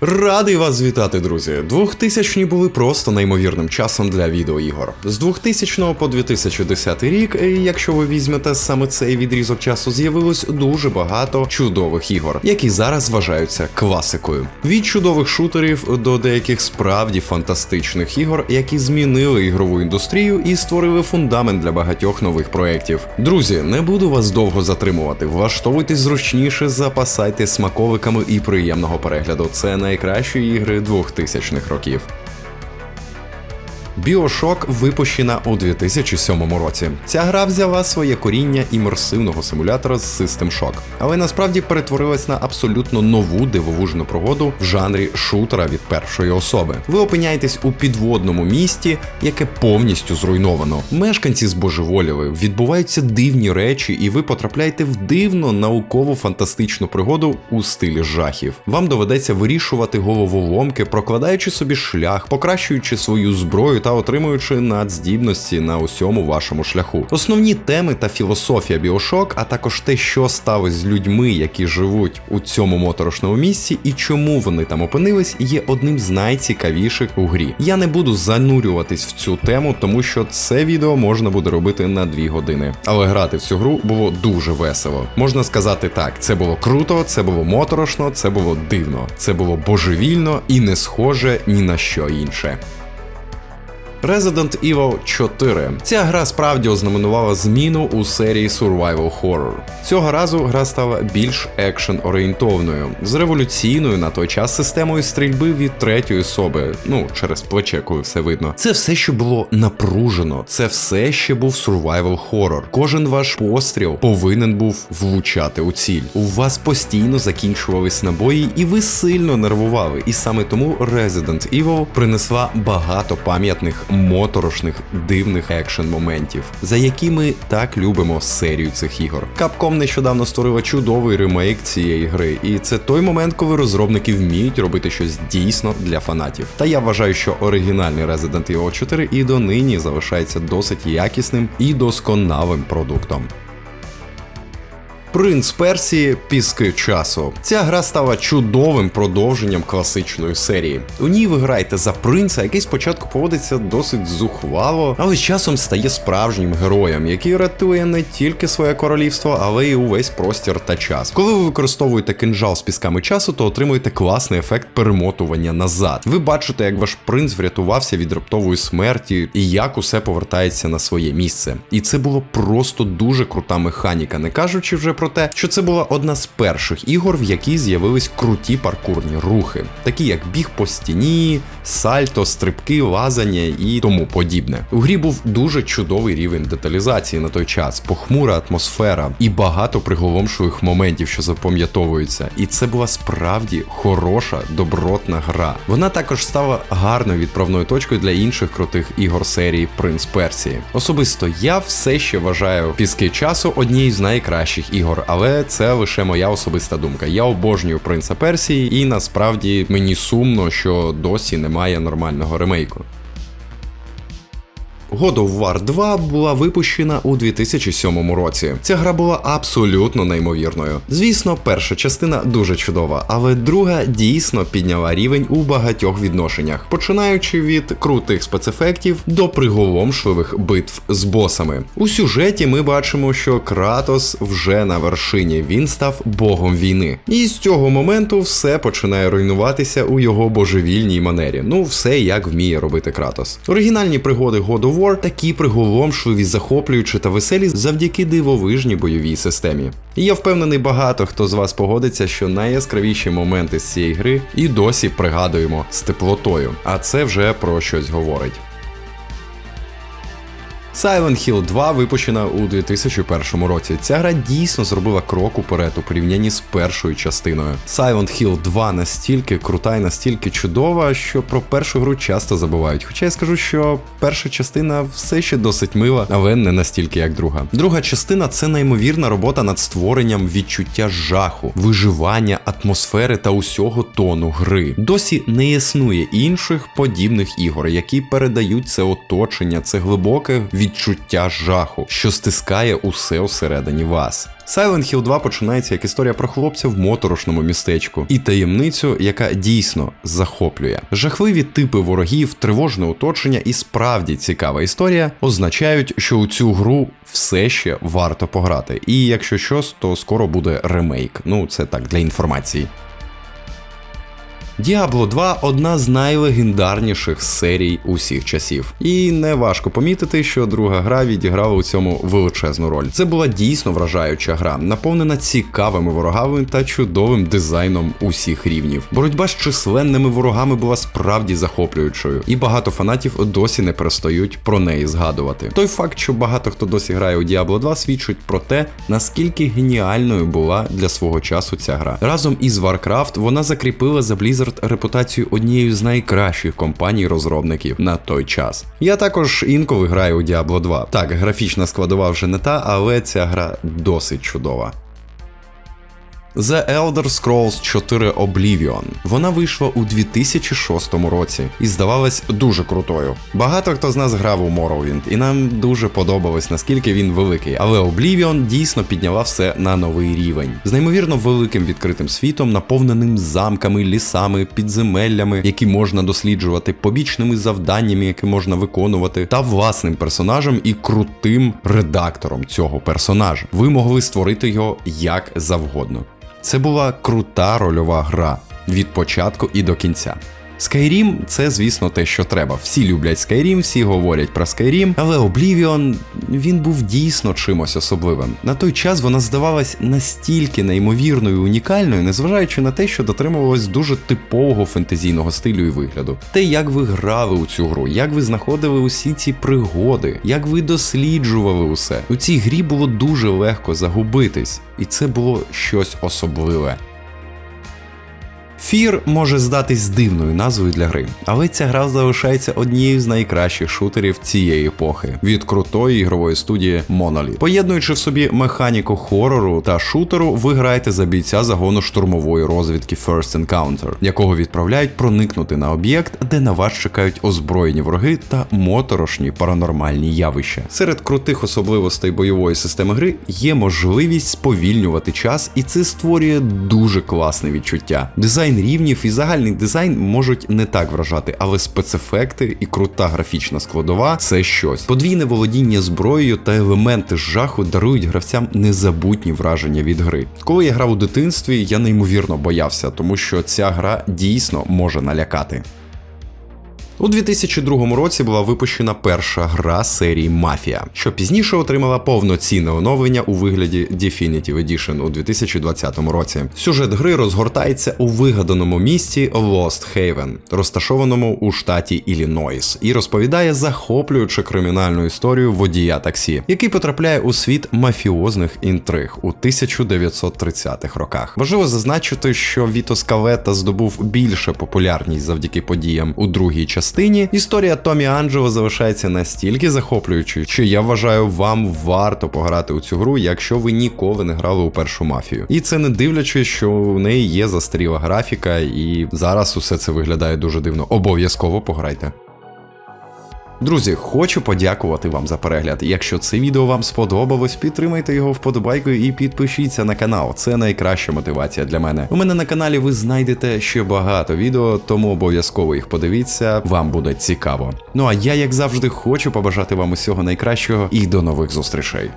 Радий вас вітати, друзі. 2000-ні були просто неймовірним часом для відеоігор. З 2000 по 2010 рік, е, якщо ви візьмете саме цей відрізок часу, з'явилось дуже багато чудових ігор, які зараз вважаються класикою. Від чудових шутерів до деяких справді фантастичних ігор, які змінили ігрову індустрію і створили фундамент для багатьох нових проєктів. Друзі, не буду вас довго затримувати. Влаштовуйтесь зручніше, запасайте смаковиками і приємного перегляду. Це найкращі ігри 2000-х років. Біошок випущена у 2007 році. Ця гра взяла своє коріння імерсивного симулятора з System Shock, але насправді перетворилась на абсолютно нову дивовижну пригоду в жанрі шутера від першої особи. Ви опиняєтесь у підводному місті, яке повністю зруйновано. Мешканці збожеволіли, відбуваються дивні речі, і ви потрапляєте в дивно наукову фантастичну пригоду у стилі жахів. Вам доведеться вирішувати головоломки, прокладаючи собі шлях, покращуючи свою зброю та отримуючи надздібності на усьому вашому шляху. Основні теми та філософія біошок, а також те, що сталося з людьми, які живуть у цьому моторошному місці, і чому вони там опинились, є одним з найцікавіших у грі. Я не буду занурюватись в цю тему, тому що це відео можна буде робити на 2 години. Але грати в цю гру було дуже весело. Можна сказати так: це було круто, це було моторошно, це було дивно, це було божевільно і не схоже ні на що інше. Resident Evil 4. Ця гра справді ознаменувала зміну у серії Survival Horror. Цього разу гра стала більш екшен орієнтовною, з революційною на той час системою стрільби від третьої особи, ну через плече, коли все видно. Це все, що було напружено, це все ще був Survival Horror. Кожен ваш постріл повинен був влучати у ціль. У вас постійно закінчувались набої, і ви сильно нервували. І саме тому Resident Evil принесла багато пам'ятних моторошних дивних екшен моментів, за які ми так любимо серію цих ігор. Capcom нещодавно створила чудовий ремейк цієї гри, і це той момент, коли розробники вміють робити щось дійсно для фанатів. Та я вважаю, що оригінальний Resident Evil 4 і донині залишається досить якісним і досконалим продуктом. Принц Персії Піски часу. Ця гра стала чудовим продовженням класичної серії. У ній ви граєте за принца, який спочатку поводиться досить зухвало, але з часом стає справжнім героєм, який рятує не тільки своє королівство, але й увесь простір та час. Коли ви використовуєте кинжал з пісками часу, то отримуєте класний ефект перемотування назад. Ви бачите, як ваш принц врятувався від раптової смерті і як усе повертається на своє місце. І це було просто дуже крута механіка, не кажучи вже про те, що це була одна з перших ігор, в якій з'явились круті паркурні рухи, такі як біг по стіні, сальто, стрибки, лазання і тому подібне. У грі був дуже чудовий рівень деталізації на той час, похмура атмосфера і багато приголомшливих моментів, що запам'ятовуються. І це була справді хороша, добротна гра. Вона також стала гарною відправною точкою для інших крутих ігор серії Принц Персії. Особисто я все ще вважаю піски часу однією з найкращих ігор, але це лише моя особиста думка. Я обожнюю принца Персії, і насправді мені сумно, що досі немає нормального ремейку. God of War 2 була випущена у 2007 році. Ця гра була абсолютно неймовірною. Звісно, перша частина дуже чудова, але друга дійсно підняла рівень у багатьох відношеннях, починаючи від крутих спецефектів до приголомшливих битв з босами. У сюжеті ми бачимо, що Кратос вже на вершині, він став богом війни. І з цього моменту все починає руйнуватися у його божевільній манері. Ну, все як вміє робити Кратос. Оригінальні пригоди God of War такі приголомшливі, захоплюючі та веселі завдяки дивовижній бойовій системі. І я впевнений, багато хто з вас погодиться, що найяскравіші моменти з цієї гри і досі пригадуємо з теплотою, а це вже про щось говорить. Silent Hill 2 випущена у 2001 році. Ця гра дійсно зробила крок уперед у порівнянні з першою частиною. Silent Hill 2 настільки крута і настільки чудова, що про першу гру часто забувають. Хоча я скажу, що перша частина все ще досить мила, але не настільки як друга. Друга частина це неймовірна робота над створенням відчуття жаху, виживання, атмосфери та усього тону гри. Досі не існує інших подібних ігор, які передають це оточення, це глибоке відчуття відчуття жаху, що стискає усе всередині вас. Silent Hill 2 починається як історія про хлопця в моторошному містечку і таємницю, яка дійсно захоплює. Жахливі типи ворогів, тривожне оточення і справді цікава історія означають, що у цю гру все ще варто пограти. І якщо щось, то скоро буде ремейк. Ну це так для інформації. Діабло 2 одна з найлегендарніших серій усіх часів. І не важко помітити, що друга гра відіграла у цьому величезну роль. Це була дійсно вражаюча гра, наповнена цікавими ворогами та чудовим дизайном усіх рівнів. Боротьба з численними ворогами була справді захоплюючою, і багато фанатів досі не перестають про неї згадувати. Той факт, що багато хто досі грає у Diablo 2, свідчить про те, наскільки геніальною була для свого часу ця гра. Разом із Warcraft вона закріпила за Blizzard репутацію однією з найкращих компаній розробників на той час. Я також інколи граю у Diablo 2. Так, графічна складова вже не та, але ця гра досить чудова. The Elder Scrolls 4 Oblivion. Вона вийшла у 2006 році і здавалась дуже крутою. Багато хто з нас грав у Morrowind, і нам дуже подобалось, наскільки він великий. Але Oblivion дійсно підняла все на новий рівень з неймовірно великим відкритим світом, наповненим замками, лісами, підземеллями, які можна досліджувати, побічними завданнями, які можна виконувати, та власним персонажем і крутим редактором цього персонажа. Ви могли створити його як завгодно. Це була крута рольова гра від початку і до кінця. Skyrim – це, звісно, те, що треба. Всі люблять Skyrim, всі говорять про Skyrim, але Oblivion, він був дійсно чимось особливим. На той час вона здавалась настільки неймовірною і унікальною, незважаючи на те, що дотримувалась дуже типового фентезійного стилю і вигляду. Те, як ви грали у цю гру, як ви знаходили усі ці пригоди, як ви досліджували усе. У цій грі було дуже легко загубитись, і це було щось особливе. Фір може здатись дивною назвою для гри, але ця гра залишається однією з найкращих шутерів цієї епохи від крутої ігрової студії Monolith. Поєднуючи в собі механіку хорору та шутеру, ви граєте за бійця загону штурмової розвідки First Encounter, якого відправляють проникнути на об'єкт, де на вас чекають озброєні вороги та моторошні паранормальні явища. Серед крутих особливостей бойової системи гри є можливість сповільнювати час, і це створює дуже класне відчуття. Дизайн рівнів і загальний дизайн можуть не так вражати, але спецефекти і крута графічна складова це щось. Подвійне володіння зброєю та елементи жаху дарують гравцям незабутні враження від гри. Коли я грав у дитинстві, я неймовірно боявся, тому що ця гра дійсно може налякати. У 2002 році була випущена перша гра серії Мафія, що пізніше отримала повноцінне оновлення у вигляді Definitive Edition у 2020 році. Сюжет гри розгортається у вигаданому місті Lost Haven, розташованому у штаті Іллінойс, і розповідає захоплюючу кримінальну історію водія таксі, який потрапляє у світ мафіозних інтриг у 1930-х роках. Важливо зазначити, що Віто Скавета здобув більше популярність завдяки подіям у другій частині частині історія Томі Анджело залишається настільки захоплюючою, що я вважаю, вам варто пограти у цю гру, якщо ви ніколи не грали у першу мафію. І це не дивлячись, що у неї є застаріла графіка, і зараз усе це виглядає дуже дивно. Обов'язково пограйте. Друзі, хочу подякувати вам за перегляд. Якщо це відео вам сподобалось, підтримайте його вподобайкою і підпишіться на канал. Це найкраща мотивація для мене. У мене на каналі ви знайдете ще багато відео, тому обов'язково їх подивіться, вам буде цікаво. Ну а я, як завжди, хочу побажати вам усього найкращого і до нових зустрічей.